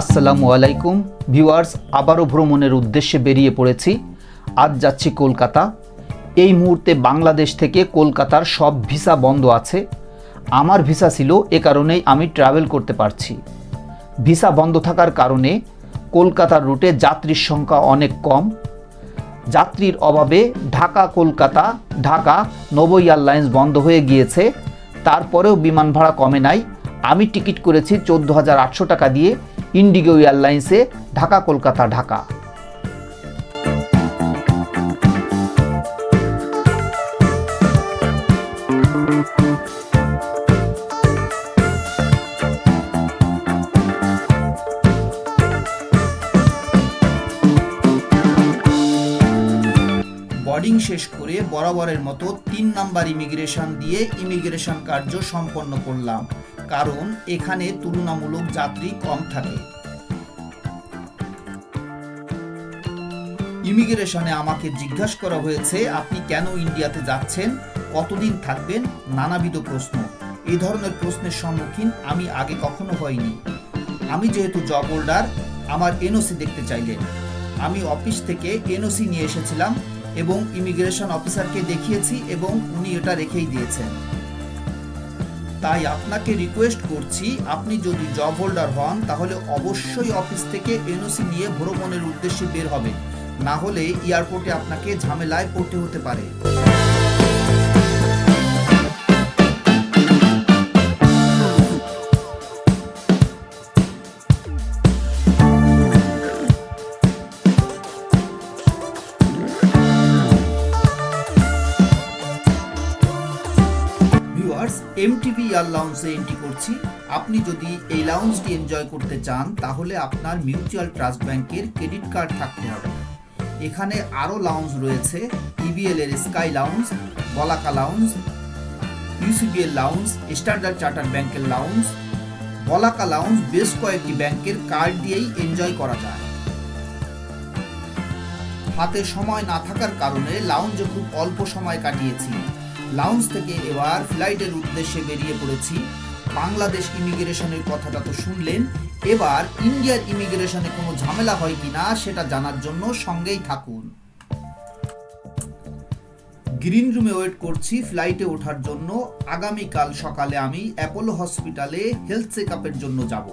আসসালামু আলাইকুম। ভিউয়ার্স, আবারও ভ্রমণের উদ্দেশ্যে বেরিয়ে পড়েছি। আজ যাচ্ছি কলকাতা। এই মুহূর্তে বাংলাদেশ থেকে কলকাতার সব ভিসা বন্ধ আছে। আমার ভিসা ছিল এ কারণেই আমি ট্রাভেল করতে পারছি। ভিসা বন্ধ থাকার কারণে কলকাতার রুটে যাত্রীর সংখ্যা অনেক কম। যাত্রীর অভাবে ঢাকা, কলকাতা, ঢাকা নব এয়ারলাইন্স বন্ধ হয়ে গিয়েছে। তারপরেও বিমান ভাড়া কমে নাই। আমি টিকিট করেছি চোদ্দ হাজার আটশো টাকা দিয়ে। ইন্ডিগো এয়ারলাইন্সে ঢাকা, কলকাতা, ঢাকা। বোর্ডিং শেষ করে বরাবরের মতো তিন নাম্বার ইমিগ্রেশন দিয়ে ইমিগ্রেশন কার্য সম্পন্ন করলাম। কারণ এখানে তুলনামূলক যাত্রী কম থাকে। ইমিগ্রেশনে আমাকে জিজ্ঞাসা করা হয়েছে, আপনি কেন ইন্ডিয়াতে যাচ্ছেন? কতদিন থাকবেন? নানাবিধ প্রশ্ন। এই ধরনের প্রশ্নের সম্মুখীন আমি আগে কখনো হইনি। আমি যেহেতু জব হোল্ডার, আমার এনওসি দেখতে চাইলেন। আমি অফিস থেকে এনওসি নিয়ে এসেছিলাম এবং ইমিগ্রেশন অফিসারকে দেখিয়েছি এবং উনি এটা রেখেই দিয়েছেন। তাই আপনাকে রিকোয়েস্ট করছি, আপনি যদি জব হোল্ডার হন, তাহলে অবশ্যই অফিস থেকে এনওসি নিয়ে ভ্রমণের উদ্দেশ্যে বের হবে না হলে এয়ারপোর্টে আপনাকে ঝামেলায় পড়তে হতে পারে। এমটিভি ইয়ার লাউন্সে এন্ট্রি করছি। আপনি যদি এই লাউন্সটি এনজয় করতে চান, তাহলে আপনার মিউচুয়াল ট্রাস্ট ব্যাংকের ক্রেডিট কার্ড থাকতে হবে। এখানে আরও লাউন্স রয়েছে ইবিএল এর sky lounge Balaka lounge UCBL lounge Standard Chartered ব্যাংকের লাউন্স বলাকা লাউন্স বেশ কয়েকটি ব্যাংকের কার্ড দিয়েই এনজয় করা যায়। হাতে সময় না থাকার কারণে লাউঞ্জে খুব অল্প সময় কাটিয়েছি। লাউঞ্জ থেকে এবার ফ্লাইটের উদ্দেশ্যে বেরিয়ে পড়েছি। বাংলাদেশ ইমিগ্রেশনের কথাটা তো শুনলেন। এবার ইন্ডিয়ার ইমিগ্রেশনে কোনো ঝামেলা হয় কিনা সেটা জানার জন্য সঙ্গেই থাকুন। গ্রিন রুমে ওয়েট করছি ফ্লাইটে ওঠার জন্য। আগামীকাল সকালে আমি অ্যাপোলো হসপিটালে হেলথ চেক আপের জন্য যাব।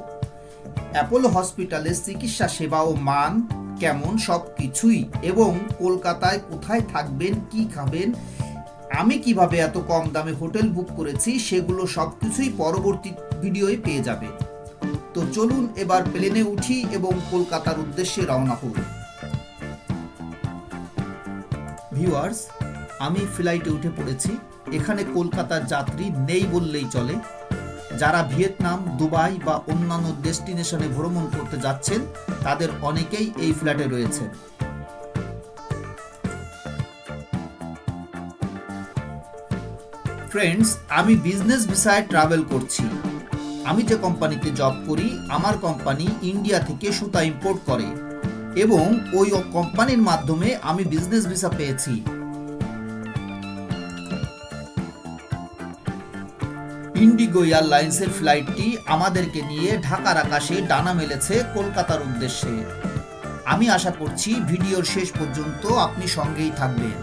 অ্যাপোলো হসপিটালে চিকিৎসা সেবা ও মান কেমন সব কিছুই এবং কলকাতায় কোথায় থাকবেন, কি খাবেন আমি কীভাবে এত কম দামে হোটেল বুক করেছি সেগুলো সব কিছুই পরবর্তী ভিডিওয়ে পেয়ে যাবে। তো চলুন এবার প্লেনে উঠি এবং কলকাতার উদ্দেশ্যে রওনা হই ভিউয়ার্স, আমি ফ্লাইটে উঠে পড়েছি। এখানে কলকাতার যাত্রী নেই বললেই চলে। যারা ভিয়েতনাম, দুবাই বা অন্যান্য ডেস্টিনেশনে ভ্রমণ করতে যাচ্ছেন, তাদের অনেকেই এই ফ্ল্যাটে রয়েছেন ফ্রেন্ডস আমি বিজনেস ভিসায় ট্রাভেল করছি। আমি যে কোম্পানিতে জব করি, আমার কোম্পানি ইন্ডিয়া থেকে সুতা ইম্পোর্ট করে। এবং ওই কোম্পানির মাধ্যমে আমি বিজনেস ভিসা পেয়েছি। ইন্ডিগো এয়ারলাইন্সের ফ্লাইটটি আমাদেরকে নিয়ে ঢাকার আকাশে ডানা মেলেছে কলকাতার উদ্দেশ্যে। আমি আশা করছি ভিডিওর শেষ পর্যন্ত আপনি সঙ্গেই থাকবেন।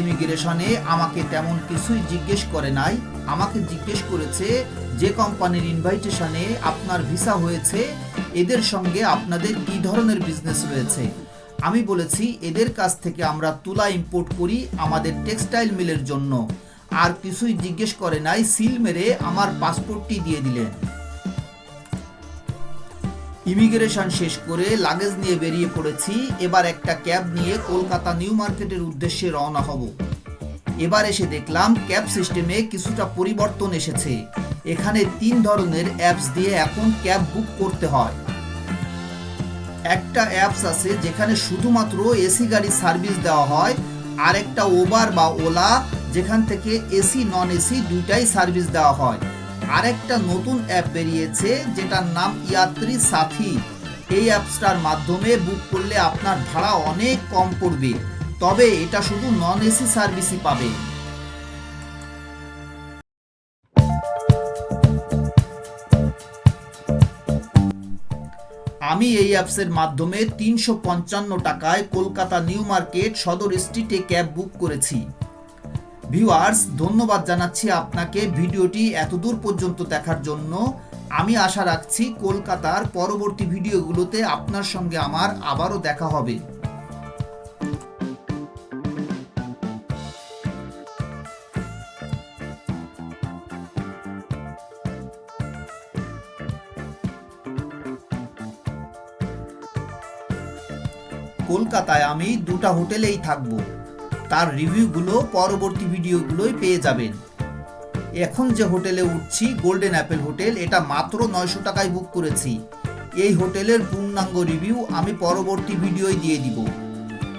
ইমিগ্রেশনে আমাকে তেমন কিছুই জিজ্ঞেস করে নাই। আমাকে জিজ্ঞেস করেছে, যে কোম্পানির ইনভাইটেশনে আপনার ভিসা হয়েছে, এদের সঙ্গে আপনাদের কি ধরনের বিজনেস রয়েছে? আমি বলেছি, এদের কাছ থেকে আমরা তুলা ইম্পোর্ট করি আমাদের টেক্সটাইল মিলের জন্য। আর কিছুই জিজ্ঞেস করে নাই সিল মেরে আমার পাসপোর্টটি দিয়ে দিলেন। ইমিগ্রেশন শেষ করে লাগেজ নিয়ে বেরিয়ে পড়েছি। এবার একটা ক্যাব নিয়ে কলকাতা নিউ মার্কেটের উদ্দেশ্যে রওনা হব। এবার এসে দেখলাম ক্যাব সিস্টেমে কিছুটা পরিবর্তন এসেছে। এখানে তিন ধরনের অ্যাপস দিয়ে এখন ক্যাব বুক করতে হয়। একটা অ্যাপস আছে যেখানে শুধুমাত্র এসি গাড়ির সার্ভিস দেওয়া হয় আর একটা ওবার বা ওলা যেখান থেকে এসি নন এসি দুইটাই সার্ভিস দেওয়া হয়। আরেকটা নতুন অ্যাপ বেরিয়েছে, যেটার নাম ইয়াত্রী সাথী এই অ্যাপসটার মাধ্যমে বুক করলে আপনার ভাড়া অনেক কম পড়বে, তবে এটা শুধু নন এসি সার্ভিসই পাবে। আমি এই অ্যাপসের মাধ্যমে তিনশো পঞ্চান্ন টাকায় কলকাতা নিউ মার্কেট সদর স্ট্রিটে ক্যাব বুক করেছি। ভিউয়ার্স, ধন্যবাদ জানাচ্ছি আপনাকে ভিডিওটি এতদূর পর্যন্ত দেখার জন্য। আমি আশা রাখছি কলকাতার পরবর্তী ভিডিওগুলোতে আপনার সঙ্গে আমার আবারও দেখা হবে। কলকাতায় আমি দুটা হোটেলেই থাকব। তার রিভিউগুলো পরবর্তী ভিডিওগুলোই পেয়ে যাবেন। এখন যে হোটেলে উঠছি গোল্ডেন অ্যাপেল হোটেল এটা মাত্র নয়শো টাকায় বুক করেছি। এই হোটেলের পূর্ণাঙ্গ রিভিউ আমি পরবর্তী ভিডিওয় দিয়ে দিব।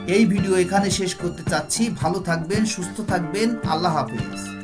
এই ভিডিও এখানে শেষ করতে চাচ্ছি। ভালো থাকবেন, সুস্থ থাকবেন। আল্লাহ হাফেজ।